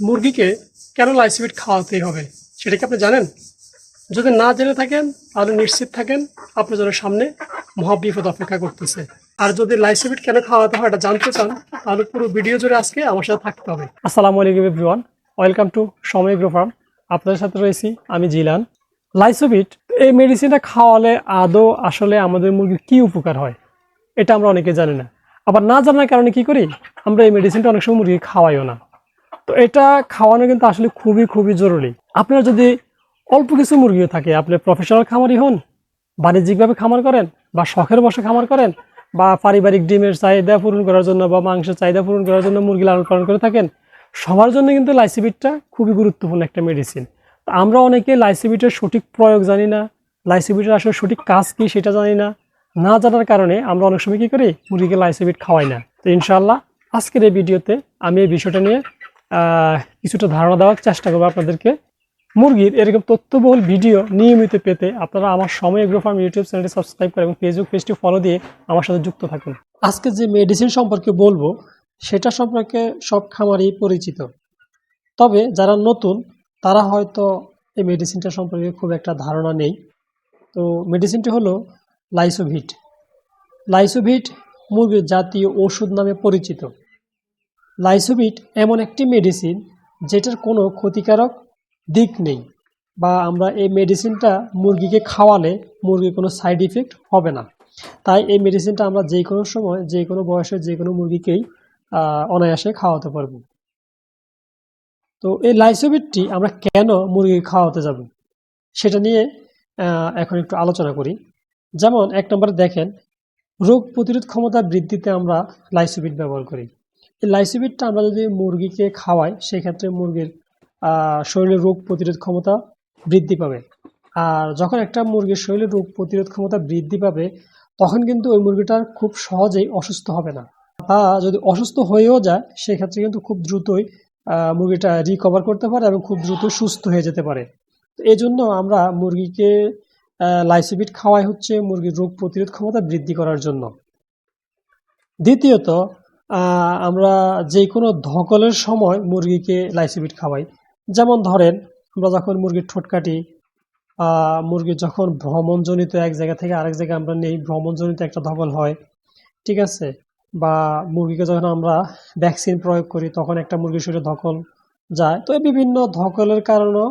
মুরগিকে কেন লাইসিবিট খাওয়াতেই হবে? সেটা কি আপনি জানেন? যদি না জেনে থাকেন, তাহলে নিশ্চিত থাকেন আপনার জন্য সামনে মহাবিপদ অপেক্ষা করতেছে। আর যদি লাইসিবিট কেন খাওয়াতে হয় এটা জানতে চান, তাহলে পুরো ভিডিও জুড়ে আজকে আমার সাথে থাকতে হবে। আসসালামু আলাইকুম এভরিওয়ান ওয়েলকাম টু সময় গ্রো আপনাদের সাথে রয়েছি আমি জিলান। লাইসোবিট এই মেডিসিনটা খাওয়ালে আদৌ আসলে আমাদের মুরগির কি উপকার হয়? এটা আমরা অনেকে জানি না। আবার না জানার কারণে কি করি? আমরা এই মেডিসিনটা অনেক সময় মুরগি খাওয়াইও না। তো এটা খাওয়ানো কিন্তু আসলে খুবই খুবই জরুরি। আপনার যদি অল্প কিছু মুরগিও থাকে, আপনি প্রফেশনাল খামারি হন, বাণিজ্যিকভাবে খামার করেন, বা শখের বসে খামার করেন, বা পারিবারিক ডিমের চাহিদা পূরণ করার জন্য, বা মাংসের চাহিদা পূরণ করার জন্য মুরগি লালন পালন করে থাকেন, সবার জন্য কিন্তু লাইসিবিটটা খুবই গুরুত্বপূর্ণ একটা মেডিসিন আমরা অনেকে লাইসিবিটের সঠিক প্রয়োগ জানি না, লাইসিবিটের আসলে সঠিক কাজ কি সেটা জানি না না জানার কারণে আমরা অনেক সময় কী করি, মুরগিকে লাইসিবিট খাওয়াই না। তো ইনশাল্লাহ আজকের এই ভিডিওতে আমি এই বিষয়টা নিয়ে কিছুটা ধারণা দেওয়ার চেষ্টা করব আপনাদেরকে। মুরগির এরকম তথ্যবহুল ভিডিও নিয়মিত পেতে আপনারা আমার সময় এগ্রো ইউটিউব চ্যানেলটি সাবস্ক্রাইব করে এবং ফেসবুক পেজটি ফলো দিয়ে আমার সাথে যুক্ত থাকুন। আজকে যে মেডিসিন সম্পর্কে বলব, সেটা সম্পর্কে সব খামারই পরিচিত। তবে যারা নতুন, তারা হয়তো এই মেডিসিনটা সম্পর্কে খুব একটা ধারণা নেই। তো মেডিসিনটি হলো লাইসোভিট লাইসোভিট মুরগির জাতীয় ওষুধ নামে পরিচিত। লাইসোভিট এমন একটি মেডিসিন যেটার কোনো ক্ষতিকারক দিক নেই বা আমরা এই মেডিসিনটা মুরগিকে খাওয়ালে মুরগির কোনো সাইড ইফেক্ট হবে না। তাই এই মেডিসিনটা আমরা যে কোনো সময়, যে কোনো বয়সে যে কোনো মুরগিকেই অনায়াসে খাওয়াতে পারব। তো এই লাইসোভিটটি আমরা কেন মুরগি খাওয়াতে যাব? সেটা নিয়ে এখন একটু আলোচনা করি। যেমন এক নম্বরে দেখেন, রোগ প্রতিরোধ ক্ষমতা বৃদ্ধিতে আমরা লাইসোবিট ব্যবহার করি। এই লাইসোভিটটা আমরা যদি মুরগিকে খাওয়াই, সেক্ষেত্রে মুরগির শরীরের রোগ প্রতিরোধ ক্ষমতা বৃদ্ধি পাবে। আর যখন একটা মুরগির শরীরে রোগ প্রতিরোধ ক্ষমতা বৃদ্ধি পাবে, তখন কিন্তু ওই মুরগিটার খুব সহজেই অসুস্থ হবে না। তা যদি অসুস্থ হয়েও যায়, সেক্ষেত্রে কিন্তু খুব দ্রুতই মুরগিটা রিকভার করতে পারে এবং খুব দ্রুত সুস্থ হয়ে যেতে পারে। এই জন্য আমরা মুরগিকে লাইসিবিট খাওয়াই হচ্ছে মুরগির রোগ প্রতিরোধ ক্ষমতা বৃদ্ধি করার জন্য। দ্বিতীয়ত আমরা যে কোনো ধকলের সময় মুরগিকে লাইসিবিট খাওয়াই। যেমন ধরেন, আমরা যখন মুরগির ঠোঁট কাটি মুরগির যখন ভ্রমণজনিত এক জায়গা থেকে আরেক জায়গায় আমরা নেই, ভ্রমণজনিত একটা ধকল হয়, ঠিক আছে? বা মুরগিকে যখন আমরা ভ্যাকসিন প্রয়োগ করি, তখন একটা মুরগির শরীরে ধকল যায়। তো বিভিন্ন ধকলের কারণেও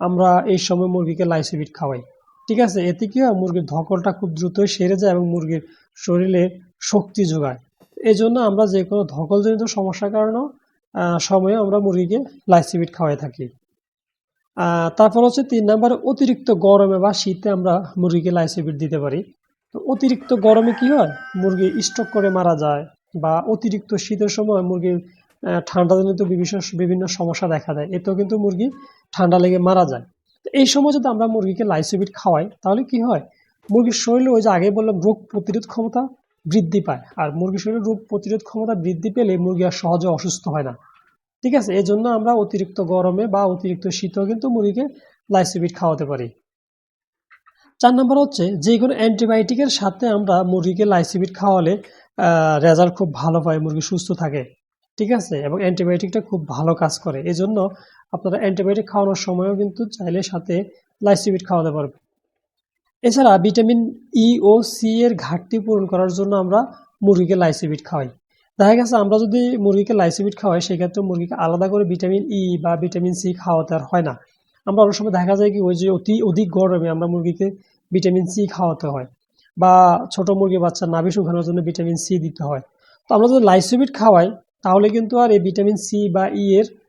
আমরা এই সময় মুরগিকে লাইসিবিট খাওয়াই, ঠিক আছে? এতে কি হয়? মুরগির ধকলটা খুব দ্রুতই সেরে যায় এবং মুরগির শরীরে শক্তি যোগায়। এই জন্য আমরা যে কোনো ধকলজনিত সমস্যার কারণেও সময়ে আমরা মুরগিকে লাইসিবিট খাওয়াই থাকি। তারপর হচ্ছে তিন নাম্বার, অতিরিক্ত গরমে বা শীতে আমরা মুরগিকে লাইসিবিট দিতে পারি। তো অতিরিক্ত গরমে কি হয়? মুরগি স্ট্রোক করে মারা যায় বা অতিরিক্ত শীতের সময় মুরগির ঠান্ডাজনিত বিভিন্ন বিভিন্ন সমস্যা দেখা দেয়। এতেও কিন্তু মুরগি ঠান্ডা লেগে মারা যায়। তো এই সময় যদি আমরা মুরগিকে লাইসোবিট খাওয়াই, তাহলে কি হয়? মুরগির শরীরে ওই যে আগে বললাম, রোগ প্রতিরোধ ক্ষমতা বৃদ্ধি পায়। আর মুরগির শরীরে রোগ প্রতিরোধ ক্ষমতা বৃদ্ধি পেলে মুরগি আর সহজে অসুস্থ হয় না। ঠিক আছে? এই জন্য আমরা অতিরিক্ত গরমে বা অতিরিক্ত শীতেও কিন্তু মুরগিকে লাইসোবিট খাওয়াতে পারি। চার নম্বর হচ্ছে, যে কোনো অ্যান্টিবায়োটিকের সাথে আমরা মুরগিকে লাইসিবিট খাওয়ালে রেজাল্ট খুব ভালো পায়, মুরগি সুস্থ থাকে। ঠিক আছে? এবং অ্যান্টিবায়োটিকটা খুব ভালো কাজ করে। এই জন্য আপনারা অ্যান্টিবায়োটিক খাওয়ানোর সময়ও কিন্তু চাইলে সাথে লাইসিবিট খাওয়াতে পারবেন। এছাড়া ভিটামিন ই ও সি এর ঘাটতি পূরণ করার জন্য আমরা মুরগিকে লাইসিবিট খাওয়াই। দেখা গেছে আমরা যদি মুরগিকে লাইসিবিট খাওয়াই সেক্ষেত্রে মুরগিকে আলাদা করে ভিটামিন ই বা ভিটামিন সি খাওয়াতে আর হয় না। আমরা অনেক সময় দেখা যায় কি ওই যে অতি অধিক গরমে আমরা মুরগিকে ভিটামিন সি খাওয়াতে হয় বা ছোট মুরগি বাচ্চা নাভি শুকানোর জন্য ভিটামিন সি দিতে হয়। তো আমরা যদি লাইসোবিট খাওয়াই তাহলে কিন্তু আর এই ভিটামিন সি বা ই এর আহ,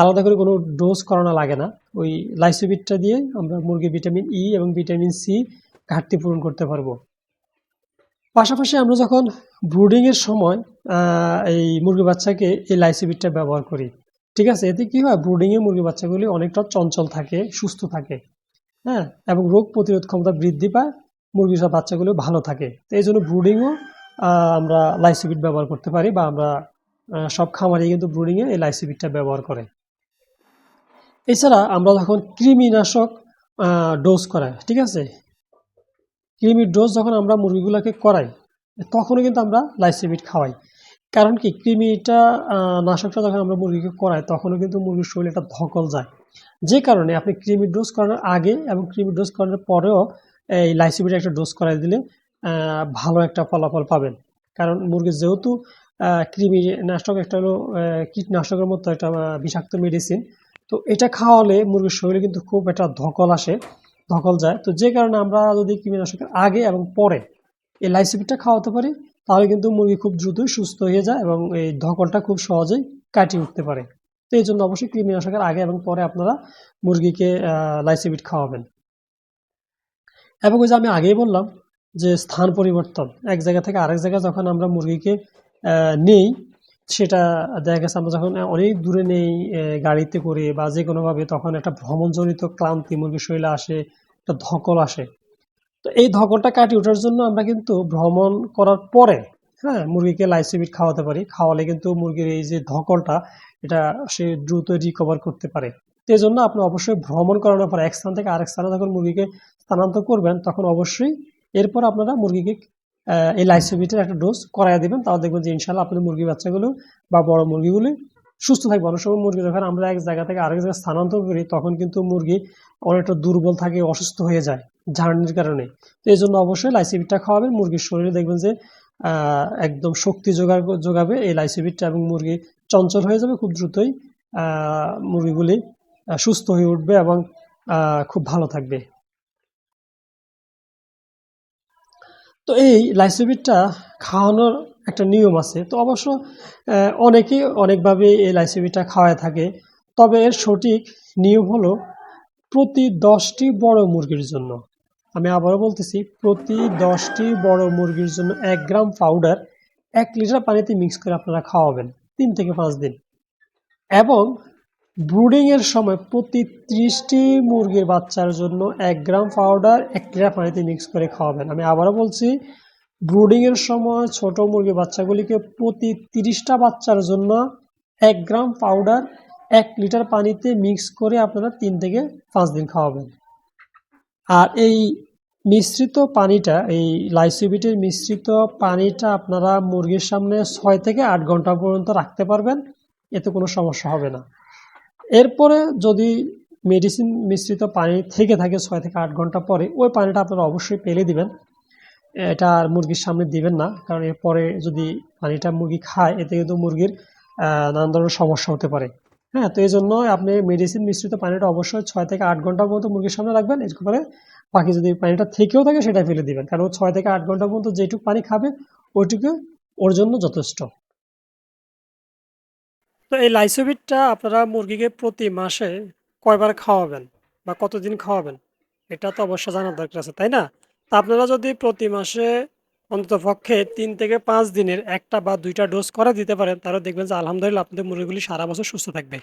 আলাদা করে কোনো ডোজ করানো লাগে না। ওই লাইসোবিটটা দিয়ে আমরা মুরগি ভিটামিন ই এবং ভিটামিন সি ঘাটতি পূরণ করতে পারব। পাশাপাশি আমরা যখন ব্রুডিং এর সময় এই মুরগি বাচ্চাকে এই লাইসোবিটটা ব্যবহার করি, ঠিক আছে? এতে কি হয়? ব্রুডিং এ মুরগি বাচ্চাগুলি অনেকটা চঞ্চল থাকে, সুস্থ থাকে হ্যাঁ? এবং রোগ প্রতিরোধ ক্ষমতা বৃদ্ধি পায়, মুরগির সব বাচ্চাগুলো ভালো থাকে। তো এই জন্য ব্রুডিংও আমরা লাইসিবিট ব্যবহার করতে পারি বা আমরা সব খামারে কিন্তু ব্রুডিংয়ে এই লাইসিবিটটা ব্যবহার করে। এছাড়া আমরা যখন কৃমিনাশক ডোজ করাই, ঠিক আছে? কৃমির ডোজ যখন আমরা মুরগিগুলোকে করাই তখনও কিন্তু আমরা লাইসিবিট খাওয়াই। কারণ কি, কৃমিটা নাশকটা যখন আমরা মুরগিকে করাই, তখনও কিন্তু মুরগির শরীরে একটা ধকল যায়। যে কারণে আপনি কৃমির ডোজ করানোর আগে এবং কৃমির ডোজ করানোর পরেও এই লাইসিবিটের একটা ডোজ করাই দিলে ভালো একটা ফলাফল পাবেন। কারণ মুরগির যেহেতু কৃমি নাশক একটা হলো কীটনাশকের মতো একটা বিষাক্ত মেডিসিন তো এটা খাওয়ালে মুরগির শরীরে কিন্তু খুব একটা ধকল আসে, ধকল যায়। তো যে কারণে আমরা যদি কৃমিনাশকের আগে এবং পরে এই লাইসিবিটটা খাওয়াতে পারি, তাহলে কিন্তু মুরগি খুব দ্রুতই সুস্থ হয়ে যায় এবং এই ধকলটা খুব সহজেই কাটিয়ে উঠতে পারে। তো এই জন্য অবশ্যই কৃমিনাশকের আগে এবং পরে আপনারা মুরগিকে লাইসিবিট খাওয়াবেন। এবং ওই যে আমি আগেই বললাম যে স্থান পরিবর্তন, এক জায়গা থেকে আরেক জায়গায় যখন আমরা মুরগিকে নেই, সেটা দেখা গেছে আমরা যখন অনেক দূরে নেই গাড়িতে করে বা যে কোনোভাবে তখন একটা ভ্রমণজনিত ক্লান্তি মুরগির শরীরে আসে, একটা ধকল আসে। তো এই ধকলটা কাটিয়ে ওঠার জন্য আমরা কিন্তু ভ্রমণ করার পরে হ্যাঁ মুরগিকে লাইসিবিট খাওয়াতে পারি। খাওয়ালে কিন্তু মুরগির এই যে ধকলটা, এটা সে দ্রুত রিকভার করতে পারে। এই জন্য আপনি অবশ্যই ভ্রমণ করানোর পর এক স্থান থেকে আরেক স্থানে যখন মুরগিকে স্থানান্তর করবেন, তখন অবশ্যই এরপর আপনারা মুরগিকে এই লাইসিবিটের একটা ডোজ করাই দিবেন, তাহলে দেখবেন যে ইনশাল্লাহ আপনাদের মুরগি বাচ্চাগুলো বা বড় মুরগিগুলি সুস্থ থাকবে। অনেক সময় মুরগি যখন আমরা এক জায়গা থেকে আরেক জায়গায় স্থানান্তর করি, তখন কিন্তু মুরগি অনেকটা দুর্বল থাকে, অসুস্থ হয়ে যায় ঝাড়নির কারণে। তো এই জন্য অবশ্যই লাইসিবিটটা খাওয়াবেন, মুরগির শরীরে দেখবেন যে একদম শক্তি যোগা যোগাবে, এই লাইসিবিটটা এবং মুরগি চঞ্চল হয়ে যাবে খুব দ্রুতই মুরগিগুলি সুস্থ হয়ে উঠবে এবং খুব ভালো থাকবে। তো এই লাইসিবিটটা খাওয়ানোর একটা নিয়ম আছে। তো অবশ্য অনেকেই অনেকভাবে এই লাইসিবিটটা খাওয়ায় থাকে। তবে এর সঠিক নিয়ম হলো প্রতি দশটি বড় মুরগির জন্য। আমি আবারও বলতেছি, প্রতি দশটি বড় মুরগির জন্য এক গ্রাম পাউডার এক লিটার পানিতে মিক্স করে আপনারা খাওয়াবেন, তিন থেকে পাঁচ দিন। এবং ব্রুডিং এর সময় প্রতি ত্রিশটি মুরগির বাচ্চার জন্য এক গ্রাম পাউডার, এক লিটার পানিতে মিক্স করে খাওয়াবেন। আমি আবারও বলছি ব্রুডিং এর সময় ছোট মুরগির বাচ্চাগুলিকে প্রতি তিরিশটা বাচ্চার জন্য এক গ্রাম পাউডার, এক লিটার পানিতে মিক্স করে আপনারা তিন থেকে পাঁচ দিন খাওয়াবেন। আর এই মিশ্রিত পানিটা, এই লাইসিবিটের মিশ্রিত পানিটা আপনারা মুরগির সামনে ছয় থেকে আট ঘণ্টা পর্যন্ত রাখতে পারবেন, এতে কোনো সমস্যা হবে না। এরপরে যদি মেডিসিন মিশ্রিত পানি থেকে থাকে ছয় থেকে আট ঘণ্টা পরে, ওই পানিটা আপনারা অবশ্যই পেলে দিবেন। এটা আর মুরগির সামনে দিবেন না, কারণ এরপরে যদি পানিটা মুরগি খায়, এতে কিন্তু মুরগির নানান ধরনের সমস্যা হতে পারে। হ্যাঁ তো এই জন্য আপনি মেডিসিন মিশ্রিত পানিটা অবশ্যই ছয় থেকে আট ঘণ্টা পর্যন্ত মুরগির সামনে রাখবেন। এরপরে বাকি যদি পানিটা থেকেও থাকে সেটা ফেলে দিবেন। কারণ ছয় থেকে আট ঘণ্টা পর্যন্ত যেটুকু পানি খাবে, ওইটুকু ওর জন্য যথেষ্ট। তো এই লাইসোবিটটা আপনারা মুরগিকে প্রতি মাসে কয়বার খাওয়াবেন বা কতদিন খাওয়াবেন? এটা তো অবশ্যই জানার দরকার আছে, তাই না? তা আপনারা যদি প্রতি মাসে অন্তত পক্ষে তিন থেকে পাঁচ দিনের একটা বা দুইটা ডোজ করে দিতে পারেন, তাহলে দেখবেন যে আলহামদুলিল্লাহ আপনাদের মুরগিগুলি সারা বছর সুস্থ থাকবে।